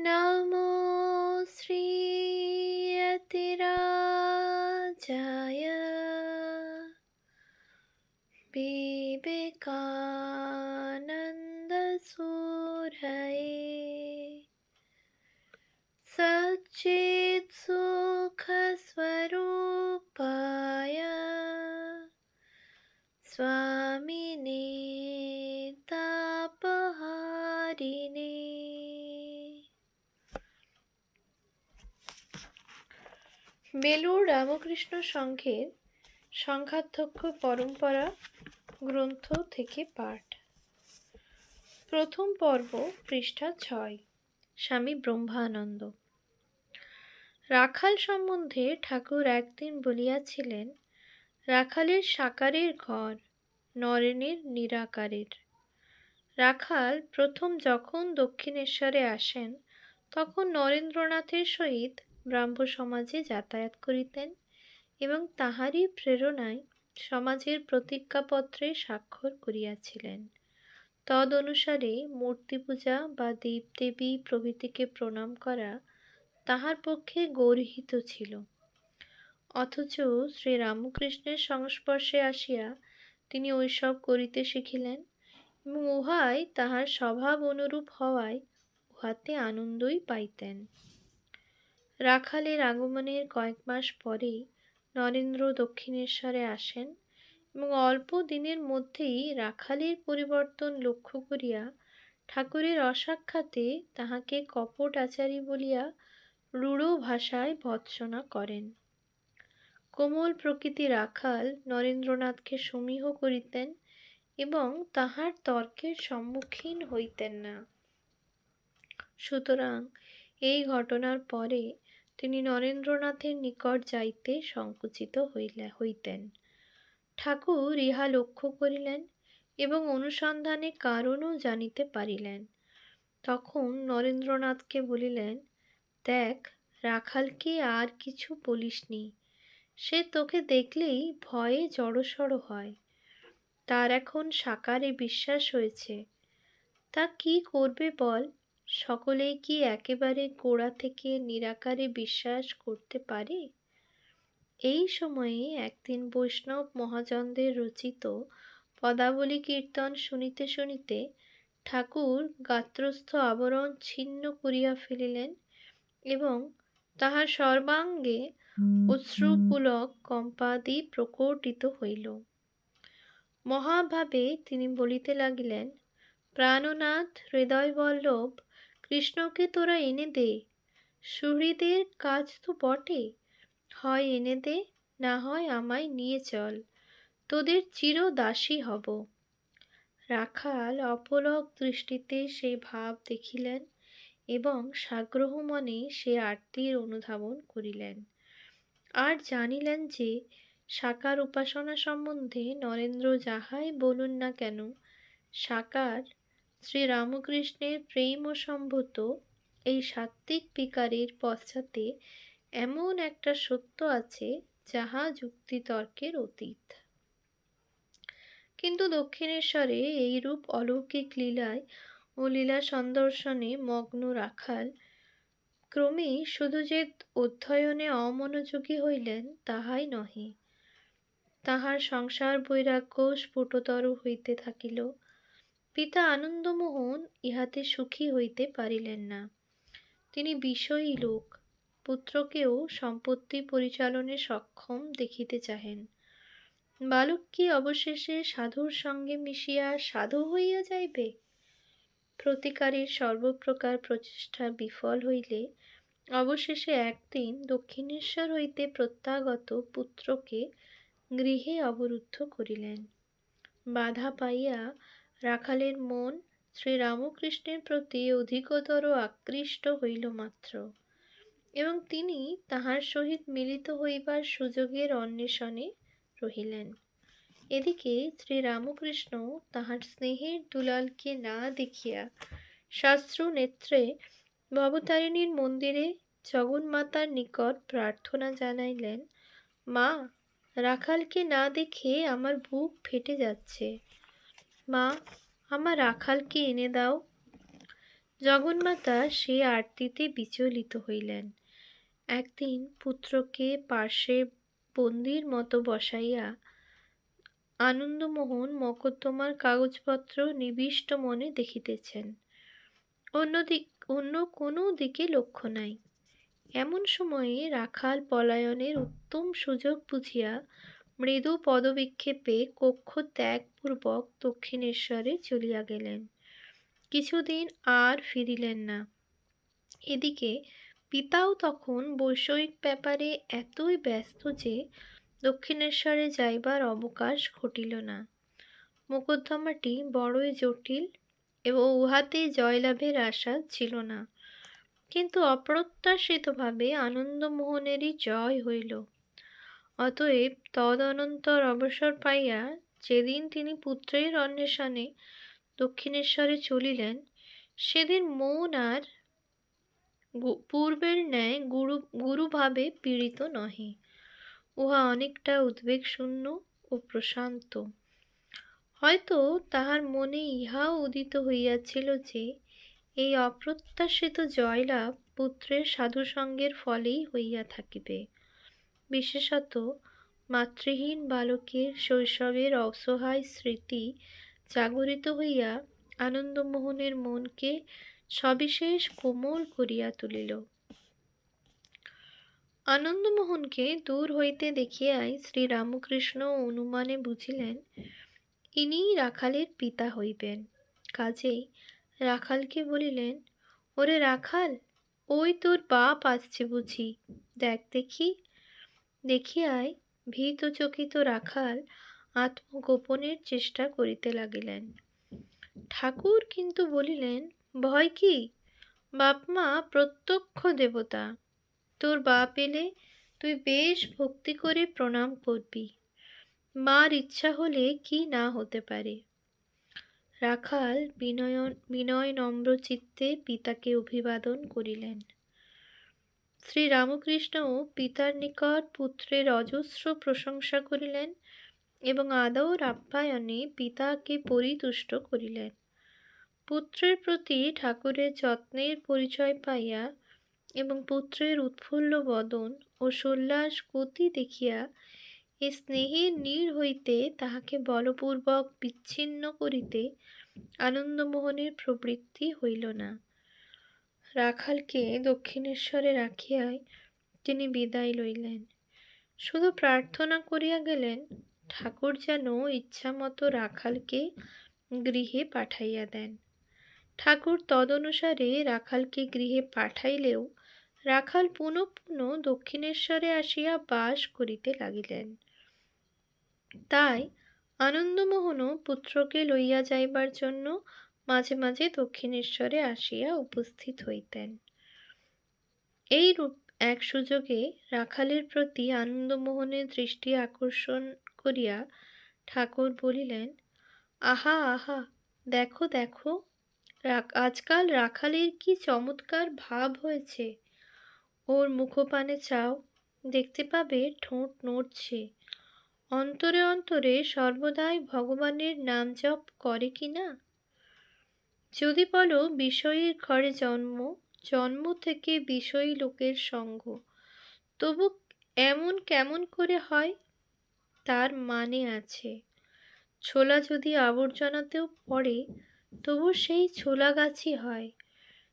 নমো শ্রী বেলুড় রামকৃষ্ণ সংঘের সংখ্যাধ্যক্ষ পরম্পরা গ্রন্থ থেকে পাঠ। প্রথম পর্ব পৃষ্ঠা ছয়, স্বামী ব্রহ্মানন্দ। রাখাল সম্বন্ধে ঠাকুর একদিন বলিয়াছিলেন, রাখালের সাকারের ঘর নরেনের নিরাকারের। রাখাল প্রথম যখন দক্ষিণেশ্বরে আসেন, তখন নরেন্দ্রনাথের সহিত ব্রাহ্ম সমাজে যাতায়াত করিতেন এবং তাহারই প্রেরণায় সমাজের প্রতিজ্ঞাপত্রে স্বাক্ষর করিয়াছিলেন। তদ অনুসারে মূর্তি পূজা বা দেবদেবী প্রভৃতিকে প্রণাম করা তাহার পক্ষে গর্হিত ছিল। অথচ শ্রী রামকৃষ্ণের সংস্পর্শে আসিয়া তিনি ওইসব করিতে শিখিলেন এবং উহাই তাহার স্বভাব অনুরূপ হওয়ায় উহাতে আনন্দই পাইতেন। রাখালের আগমনের কয়েক মাস পরেই নরেন্দ্র দক্ষিণেশ্বরে আসেন এবং অল্প দিনের মধ্যেই রাখালের পরিবর্তন লক্ষ্য করিয়া ঠাকুরের অসাক্ষাতে তাহাকে কপট আচারী বলিয়া রূঢ় ভাষায় ভৎসনা করেন। কোমল প্রকৃতি রাখাল নরেন্দ্রনাথকে সমীহ করিতেন এবং তাহার তর্কের সম্মুখীন হইতেন না। সুতরাং এই ঘটনার পরে তিনি নরেন্দ্রনাথের নিকট যাইতে সংকুচিত হইলে, হইতেন। ঠাকুর ইহা লক্ষ্য করিলেন এবং অনুসন্ধানে কারণও জানিতে পারিলেন। তখন নরেন্দ্রনাথকে বলিলেন, দেখ, রাখালকে আর কিছু বলিসনি। সে তোকে দেখলেই ভয়ে জড়সড় হয়। তার এখন সাকারে বিশ্বাস হয়েছে। তা কি করবে বল? সকলেই কি একেবারে গোড়া থেকে নিরাকারে বিশ্বাস করতে পারে? এই সময়ে একদিন বৈষ্ণব মহাজনদের রচিত পদাবলী কীর্তন শুনিতে শুনিতে ঠাকুর গাত্রস্থ আবরণ ছিন্ন করিয়া ফেলিলেন এবং তাহার সর্বাঙ্গে অশ্রুপুলক কম্পাদি প্রকটিত হইল। মহাভাবে তিনি বলিতে লাগিলেন প্রাণনাথ হৃদয়বল্লভ কৃষ্ণকে তোরা এনে দে। সুহৃদের কাজ তো বটে। হয় এনে দে, না হয় আমায় নিয়ে চল। তোদের চির দাসী হব। রাখাল অপলক দৃষ্টিতে সে ভাব দেখিলেন এবং সাগ্রহ মনে সে আরতির অনুধাবন করিলেন। আর জানিলেন যে, সাকার উপাসনা সম্বন্ধে নরেন্দ্র যাহাই বলুন না কেন, সাকার শ্রী রামকৃষ্ণের প্রেম ও সম্ভূত এই সাত্ত্বিক বিকারের পশ্চাতে এমন একটা সত্য আছে যাহা যুক্তিতর্কের অতীত। কিন্তু দক্ষিণেশ্বরে এইরূপ অলৌকিক লীলায় ও লীলা সন্দর্শনে মগ্ন রাখাল ক্রমেই শুধু যে অধ্যয়নে অমনোযোগী হইলেন তাহাই নহে। তাহার সংসার বৈরাগ্য স্ফুটতর হইতে থাকিল। পিতা আনন্দমোহন ইহাতে সুখী হইতে পারিলেন না। তিনি বিষয়ী লোক, পুত্রকেও সম্পত্তি পরিচালনে সক্ষম দেখিতে চাহেন। বালক কি অবশেষে সাধুর সঙ্গে মিশিয়া সাধু হইয়া যাইবে? প্রতিকারের সর্বপ্রকার প্রচেষ্টা বিফল হইলে অবশেষে একদিন দক্ষিণেশ্বর হইতে প্রত্যাগত পুত্রকে গৃহে অবরুদ্ধ করিলেন। বাধা পাইয়া রাখালের মন শ্রীরামকৃষ্ণের প্রতি অধিকতর আকৃষ্ট হইল মাত্র এবং তিনি তাহার সহিত মিলিত হইবার সুযোগের অন্বেষণে রহিলেন। এদিকে শ্রীরামকৃষ্ণ তাহার স্নেহের দুলালকে না দেখিয়া শাস্ত্র নেত্রে ভবতারিণীর মন্দিরে জগন্মাতার নিকট প্রার্থনা জানাইলেন, মা, রাখালকে না দেখে আমার বুক ফেটে যাচ্ছে। মা, আমার রাখালকে এনে দাও। জগন্মাতা সে আরতিতে বিচলিত হইলেন। একদিন পুত্রকে পার্শ্বে বন্দির মতো বসাইয়া আনন্দমোহন মকদ্দমার কাগজপত্র নিবিষ্ট মনে দেখিতেছেন। অন্যদিক, অন্য কোনো দিকে লক্ষ্য নাই। এমন সময়ে রাখাল পলায়নের উত্তম সুযোগ বুঝিয়া মৃদু পদবিক্ষেপে কক্ষ ত্যাগপূর্বক দক্ষিণেশ্বরে চলিয়া গেলেন। কিছুদিন আর ফিরিলেন না। এদিকে পিতাও তখন বৈষয়িক ব্যাপারে এতই ব্যস্ত যে দক্ষিণেশ্বরে যাইবার অবকাশ ঘটিল না। মোকদ্দমাটি বড়ই জটিল এবং উহাতে জয়লাভের আশা ছিল না। কিন্তু অপ্রত্যাশিতভাবে আনন্দমোহনেরই জয় হইল। অতএব তদনন্তর অবসর পাইয়া যেদিন তিনি পুত্রের অন্বেষণে দক্ষিণেশ্বরে চলিলেন, সেদিন মন আর পূর্বের ন্যায় গুরু, গুরুভাবে পীড়িত নহে। উহা অনেকটা উদ্বেগ শূন্য ও প্রশান্ত। হয়তো তাহার মনে ইহাও উদিত হইয়াছিল যে, এই অপ্রত্যাশিত জয়লাভ পুত্রের সাধুসঙ্গের ফলেই হইয়া থাকিবে। বিশেষত মাতৃহীন বালকের শৈশবের অসহায় স্মৃতি জাগরিত হইয়া আনন্দমোহনের মনকে সবিশেষ কোমল করিয়া তুলিল। আনন্দমোহনকে দূর হইতে দেখিয়াই শ্রীরামকৃষ্ণ অনুমানে বুঝিলেন, ইনিই রাখালের পিতা হইবেন। কাজেই রাখালকে বলিলেন, ওরে রাখাল, ওই তোর বাপ আসছে বুঝি। দেখ দেখি দেখিয়াই ভীত চকিত রাখাল আত্মগোপনের চেষ্টা করিতে লাগিলেন। ঠাকুর কিন্তু বলিলেন, ভয় কি? বাপমা প্রত্যক্ষ দেবতা। তোর বাপ এলে তুই বেশ ভক্তি করে প্রণাম করবি। মার ইচ্ছা হলে কি না হতে পারে? রাখাল বিনয়ন বিনয় নম্র চিত্তে পিতাকে অভিবাদন করিলেন। শ্রী রামকৃষ্ণও পিতার নিকট পুত্রের অজস্র প্রশংসা করিলেন এবং আদর আপ্যায়নে পিতাকে পরিতুষ্ট করিলেন। পুত্রের প্রতি ঠাকুরের যত্নের পরিচয় পাইয়া এবং পুত্রের উৎফুল্ল বদন ও সোল্লাস গতি দেখিয়া এ স্নেহের নীর হইতে তাহাকে বলপূর্বক বিচ্ছিন্ন করিতে আনন্দমোহনের প্রবৃত্তি হইল না। রাখালকে দক্ষিণেশ্বরে রাখিয়াই তিনি বিদায় লইলেন। শুধু প্রার্থনা করিয়া গেলেন, ঠাকুর যেন ইচ্ছামতো রাখালকে গৃহে পাঠাইয়া দেন। ঠাকুর তদনুসারে রাখালকে গৃহে পাঠাইলেও রাখাল পুনঃ পুনঃ দক্ষিণেশ্বরে আসিয়া বাস করিতে লাগিলেন। তাই আনন্দমোহনও পুত্রকে লইয়া যাইবার জন্য মাঝে মাঝে দক্ষিণেশ্বরে আসিয়া উপস্থিত হইতেন। এইরূপ এক সুযোগে রাখালের প্রতি আনন্দমোহনের দৃষ্টি আকর্ষণ করিয়া ঠাকুর বলিলেন, আহা আহা, দেখো দেখো আজকাল রাখালের কি চমৎকার ভাব হয়েছে। ওর মুখপানে চাও, দেখতে পাবে ঠোঁট নড়ছে। অন্তরে অন্তরে সর্বদাই ভগবানের নাম জপ করে কি না? যদি বলো বিষয়ীর ঘরে জন্ম জন্ম থেকে বিষয়ী লোকের সঙ্গ। তবু এমন কেমন করে হয়? তার মানে আছে। ছোলা যদি আবর্জনাতেও পড়ে, তবু সেই ছোলা গাছই হয়।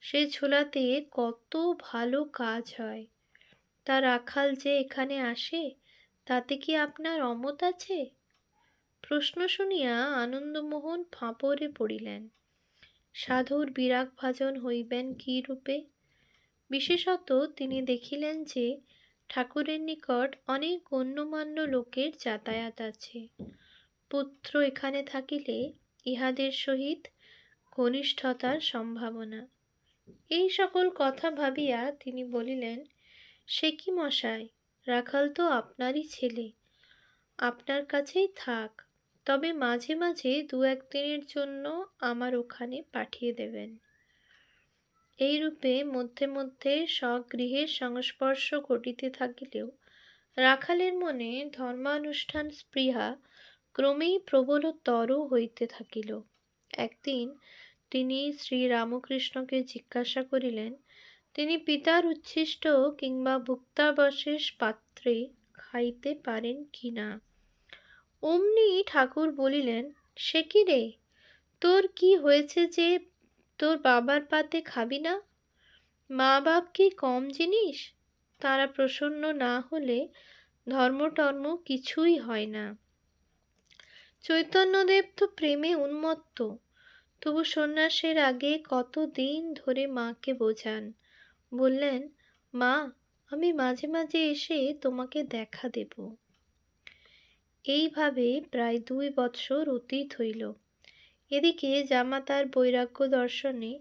সেই ছোলাতে কত ভালো কাজ হয়। তার রাখাল যে এখানে আসে, তাতে কি আপনার অমত আছে? প্রশ্ন শুনিয়া আনন্দমোহন ফাঁপড়ে পড়িলেন। সাধুর বিরাগ ভাজন হইবেন কি রূপে? বিশেষত তিনি দেখিলেন যে ঠাকুরের নিকট অনেক গণ্যমান্য লোকের যাতায়াত আছে। পুত্র এখানে থাকিলে ইহাদের সহিত ঘনিষ্ঠতার সম্ভাবনা। এই সকল কথা ভাবিয়া তিনি বলিলেন, সে কি মশাই? রাখাল তো আপনারই ছেলে। আপনার কাছেই থাক। তবে মাঝে মাঝে দু একদিনের জন্য আমার ওখানে পাঠিয়ে দেবেন। এই রূপে মধ্যে মধ্যে স্বগৃহের সংস্পর্শ ঘটিতে থাকিলেও রাখালের মনে ধর্মানুষ্ঠান স্পৃহা ক্রমেই প্রবলতর হইতে থাকিল। একদিন তিনি শ্রীরামকৃষ্ণকে জিজ্ঞাসা করিলেন, তিনি পিতার উচ্ছিষ্ট কিংবা ভুক্তাবশেষ পাত্রে খাইতে পারেন কি না? অমনি ঠাকুর বলিলেন, সে কি রে? তোর কি হয়েছে যে তোর বাবার পাতে খাবি না? মা বাপ কি কম জিনিস? তারা প্রসন্ন না হলে ধর্ম টর্ম কিছুই হয় না। চৈতন্যদেব তো প্রেমে উন্মত্ত। তবু সন্ন্যাসের আগে কত দিন ধরে মাকে বোঝান। বললেন, মা, আমি মাঝে মাঝে এসে তোমাকে দেখা দেব। এইভাবে প্রায় দুই বৎসর অতীত হইল। এদিকে জামাতার বৈরাগ্য দর্শনে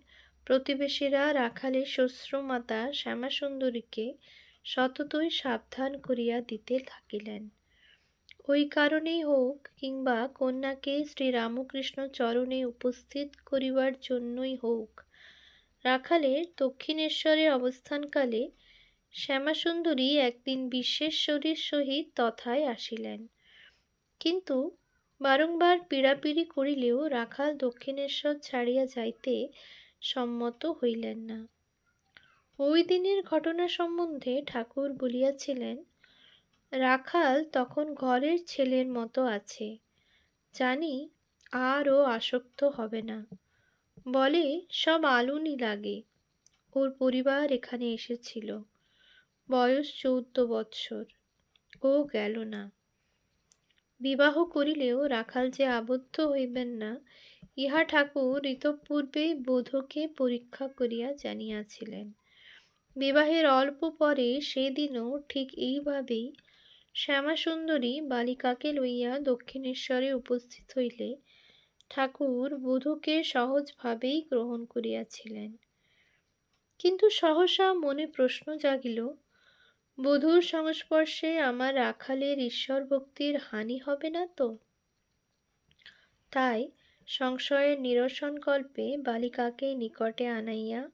প্রতিবেশীরা রাখালের শ্বশ্রুমাতা শ্যামাসুন্দরীকে সততই সাবধান করিয়া দিতে থাকিলেন। ওই কারণেই হোক কিংবা কন্যাকে শ্রীরামকৃষ্ণ চরণে উপস্থিত করিবার জন্যই হোক রাখালের দক্ষিণেশ্বরে অবস্থানকালে শ্যামাসুন্দরী একদিন বিশ্বেশ্বরীর সহিত তথায় আসিলেন। কিন্তু বারংবার পীড়াপিড়ি করিলেও রাখাল দক্ষিণেশ্বর ছাড়িয়া যাইতে সম্মত হইলেন না। ওই দিনের ঘটনা সম্বন্ধে ঠাকুর বলিয়াছিলেন, রাখাল তখন ঘরের ছেলের মতো আছে, জানি আর ও আসক্ত হবে না। বলে সব আলুনি লাগে, ওর পরিবার এখানে এসেছিল, বয়স চৌদ্দ বৎসর, ও গেল না। বিবাহ করিলেও রাখাল যে আবদ্ধ হইবেন না, ইহা ঠাকুর ঋতপূর্বে বোধকে পরীক্ষা করিয়া জানিয়াছিলেন। বিবাহের অল্প পরে সেদিনও ঠিক এইভাবেই শ্যামাসুন্দরী বালিকাকে লইয়া দক্ষিণেশ্বরে উপস্থিত হইলে ঠাকুর বধূকে সহজভাবেই গ্রহণ করিয়াছিলেন। কিন্তু সহসা মনে প্রশ্ন জাগিল বধূর সংস্পর্শে আমার রাখালের ঈশ্বর ভক্তির হানি হবে না তো? তাই সংশয়ের নিরসনকল্পে বালিকাকে নিকটে আনাইয়া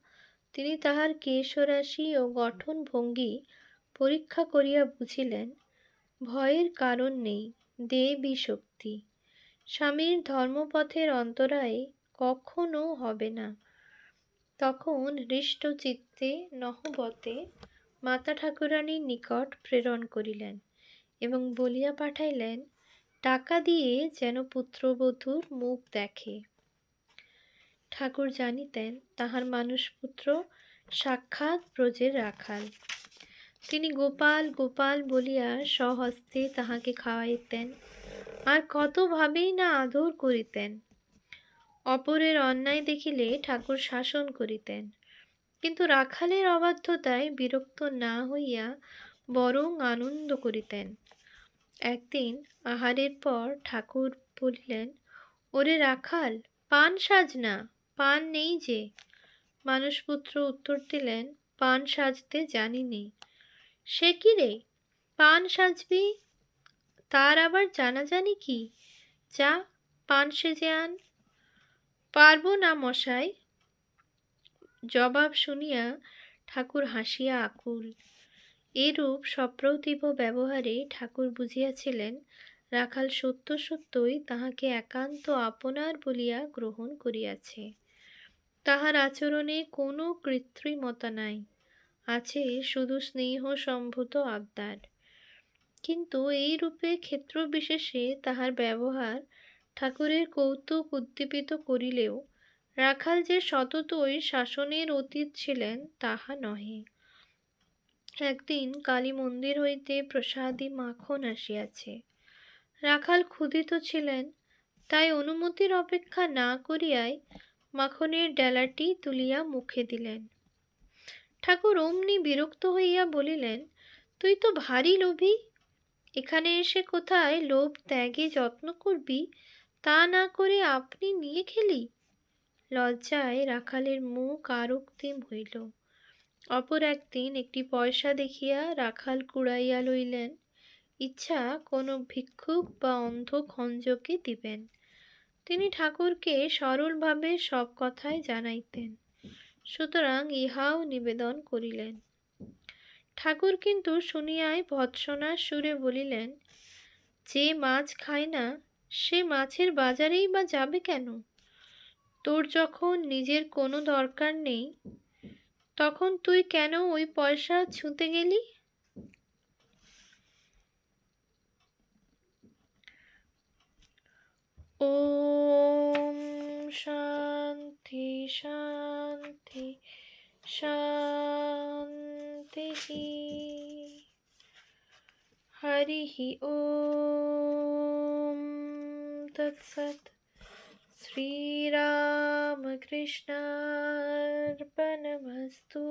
তিনি তাহার কেশরাশি ও গঠন ভঙ্গি পরীক্ষা করিয়া বুঝিলেন, ভয়ের কারণ নেই, দেবী শক্তি। স্বামীর ধর্মপথের অন্তরায় কখনো হবে না। তখন হৃষ্ট চিত্তে নহবতে মাতা ঠাকুরানীর নিকট প্রেরণ করিলেন এবং বলিয়া পাঠাইলেন, টাকা দিয়ে যেন পুত্রবধূর মুখ দেখে। ঠাকুর জানিতেন, তাহার মানুষপুত্র সাক্ষাৎ ব্রজের রাখাল। তিনি গোপাল গোপাল বলিয়া স্বহস্তে তাহাকে খাওয়াইতেন, আর কতভাবেই না আদর করিতেন। অপরের অন্যায় দেখিলে ঠাকুর শাসন করিতেন। কিন্তু রাখালের অবাধ্যতায় বিরক্ত না হইয়া বরং আনন্দ করিতেন। একদিন আহারের পর ঠাকুর বলিলেন, ওরে রাখাল, পান সাজ না, পান নেই যে। মানুষপুত্র উত্তর দিলেন, পান সাজতে জানিনি। সে কি রে, পান সাজবি? তার আবার জানাজানি কি? যা, পান সেজে আন। পারব না মশাই জবাব শুনিয়া ঠাকুর হাসিয়া আকুল। এরূপ সপ্রতিভ ব্যবহারে ঠাকুর বুঝিয়াছিলেন, রাখাল সত্য সত্যই তাহাকে একান্ত আপনার বলিয়া গ্রহণ করিয়াছে। তাহার আচরণে কোনো কৃত্রিমতা নাই, আছে শুধু স্নেহ সম্ভূত আবদার। কিন্তু এই রূপে ক্ষেত্র বিশেষে তাহার ব্যবহার ঠাকুরের কৌতুক উদ্দীপিত করিলেও রাখাল যে সততই শাসনের অতীত ছিলেন, তাহা নহে। একদিন কালী মন্দির হইতে প্রসাদী মাখন আসিয়াছে। রাখাল ক্ষুধিত ছিলেন, তাই অনুমতির অপেক্ষা না করিয়াই মাখনের ডেলাটি তুলিয়া মুখে দিলেন। ঠাকুর অমনি বিরক্ত হইয়া বলিলেন, তুই তো ভারী লোভী, এখানে এসে কোথায় লোভ ত্যাগে যত্ন করবি, তা না করে আপনি নিয়ে খেলি? লজ্জায় রাখালের মুখ আরক্তিম হইল। অপর একদিন একটি পয়সা দেখিয়া রাখাল কুড়াইয়া লইলেন। ইচ্ছা কোনো ভিক্ষুক বা অন্ধ খঞ্জকে দিবেন। তিনি ঠাকুরকে সরলভাবে সব কথাই জানাইতেন। সুতরাং ইহাও নিবেদন করিলেন। ঠাকুর কিন্তু শুনিয়াই ভৎসনার সুরে বলিলেন, যে মাছ খায় না, সে মাছের বাজারেই বা যাবে কেন? তোর যখন নিজের কোনো দরকার নেই, তখন তুই কেন ওই পয়সা ছুঁতে গেলি? ও শান্তি শান্তি শান্তি হরিহি ও তৎসৎ। শ্রীরা श्रीरामकृष्णार्पणमस्तु